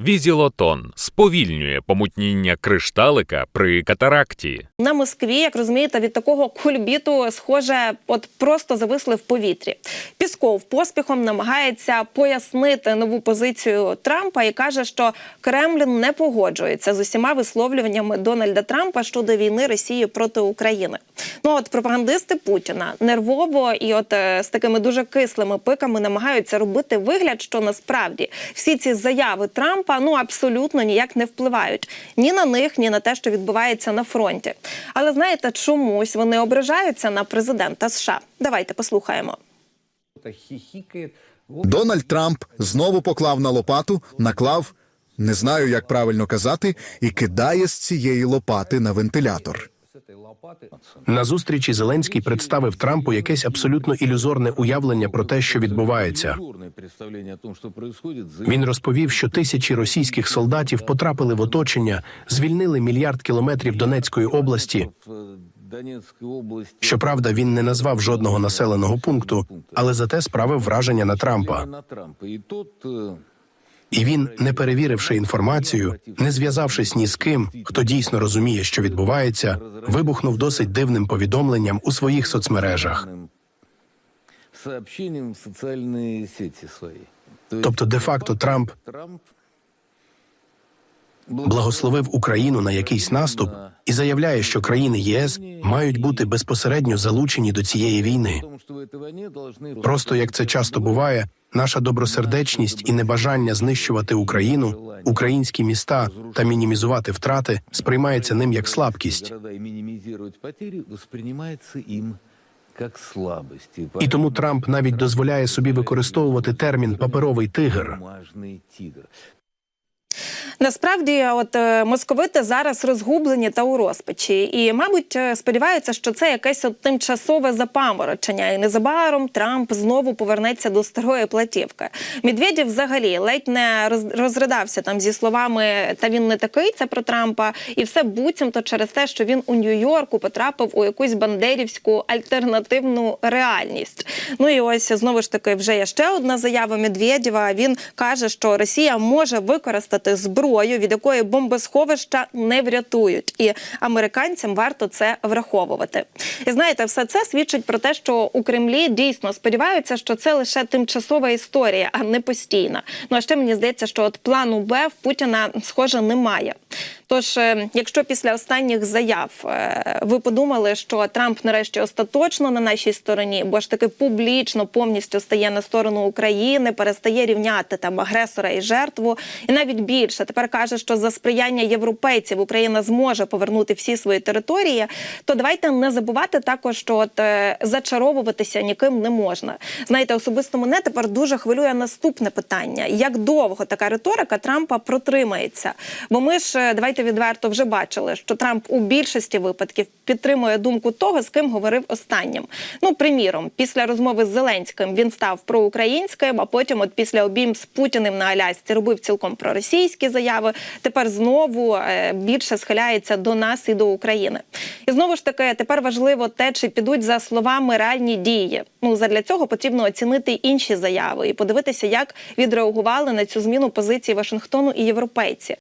Візілотон сповільнює помутніння кришталика при катаракті. На Москві, як розумієте, від такого кульбіту, схоже, от просто зависли в повітрі. Пісков поспіхом намагається пояснити нову позицію Трампа і каже, що Кремлін не погоджується з усіма висловлюваннями Дональда Трампа щодо війни Росії проти України. Ну от пропагандисти Путіна нервово і от е, з такими дуже кислими пиками намагаються робити вигляд, що насправді всі ці заяви Трампа ну абсолютно ніяк не впливають ні на них, ні на те, що відбувається на фронті. Але знаєте, чомусь вони ображаються на президента США. Давайте послухаємо. Дональд Трамп знову поклав на лопату, наклав, не знаю, як правильно казати, і кидає з цієї лопати на вентилятор. С этой лопаты На зустрічі Зеленський представив Трампу якесь абсолютно ілюзорне уявлення про те, що відбувається. иллюзорное представление о том, что происходит. за- Він розповів, що тисячі російських солдатів потрапили в оточення, звільнили мільярд кілометрів Донецької області. в э, Донецкой области. Щоправда, він не назвав жодного населеного пункту, але зате справив враження на Трампа. І він, не перевіривши інформацію, не зв'язавшись ні з ким, хто дійсно розуміє, що відбувається, вибухнув досить дивним повідомленням у своїх соцмережах. Тобто, де факто социальные сети свои. То есть Тобто, де-факто, Трамп Трамп благословив Україну на якийсь наступ і заявляє, що країни ЄС мають бути безпосередньо залучені до цієї війни. Просто як це часто буває, наша добросердечність і небажання знищувати Україну, українські міста та мінімізувати втрати сприймається ним як слабкість. им как. І тому Трамп навіть дозволяє собі використовувати термін паперовий тигр. Насправді, от е, московити зараз розгублені та у розпачі, і, мабуть, е, сподіваються, що це якесь от тимчасове запаморочення, і незабаром Трамп знову повернеться до старої платівки. Медведєв взагалі ледь не роз- розридався там зі словами Та він не такий, це про Трампа, і все буцімто через те, що він у Нью-Йорку потрапив у якусь бандерівську альтернативну реальність. Ну і ось знову ж таки вже є ще одна заява Медведєва. Він каже, що Росія може використати зброю, від якої бомбосховища не врятують, і американцям варто це враховувати. І знаєте, все це свідчить про те, що у Кремлі дійсно сподіваються, що це лише тимчасова історія, а не постійна. Ну а ще мені здається, що от плану Б в Путіна схоже немає. Тож, е, якщо після останніх заяв е, ви подумали, що Трамп нарешті остаточно на нашій стороні, бо ж таки публічно повністю стає на сторону України, перестає рівняти там агресора і жертву, і навіть більше тепер каже, що за сприяння європейців Україна зможе повернути всі свої території, то давайте не забувати також, що от е, зачаровуватися ніким не можна. Знаєте, особисто мене тепер дуже хвилює наступне питання: як довго така риторика Трампа протримається? Бо ми ж е, давайте відверто вже бачили, що Трамп у більшості випадків підтримує думку того, з ким говорив останнім. Ну, приміром, після розмови з Зеленським він став проукраїнським, а потім, от після обійм з Путіним на Алясці, робив цілком проросійські заяви. Тепер знову е, більше схиляється до нас і до України. І знову ж таки, тепер важливо те, чи підуть за словами реальні дії. Ну задля цього потрібно оцінити інші заяви і подивитися, як відреагували на цю зміну позиції Вашингтону і європейці.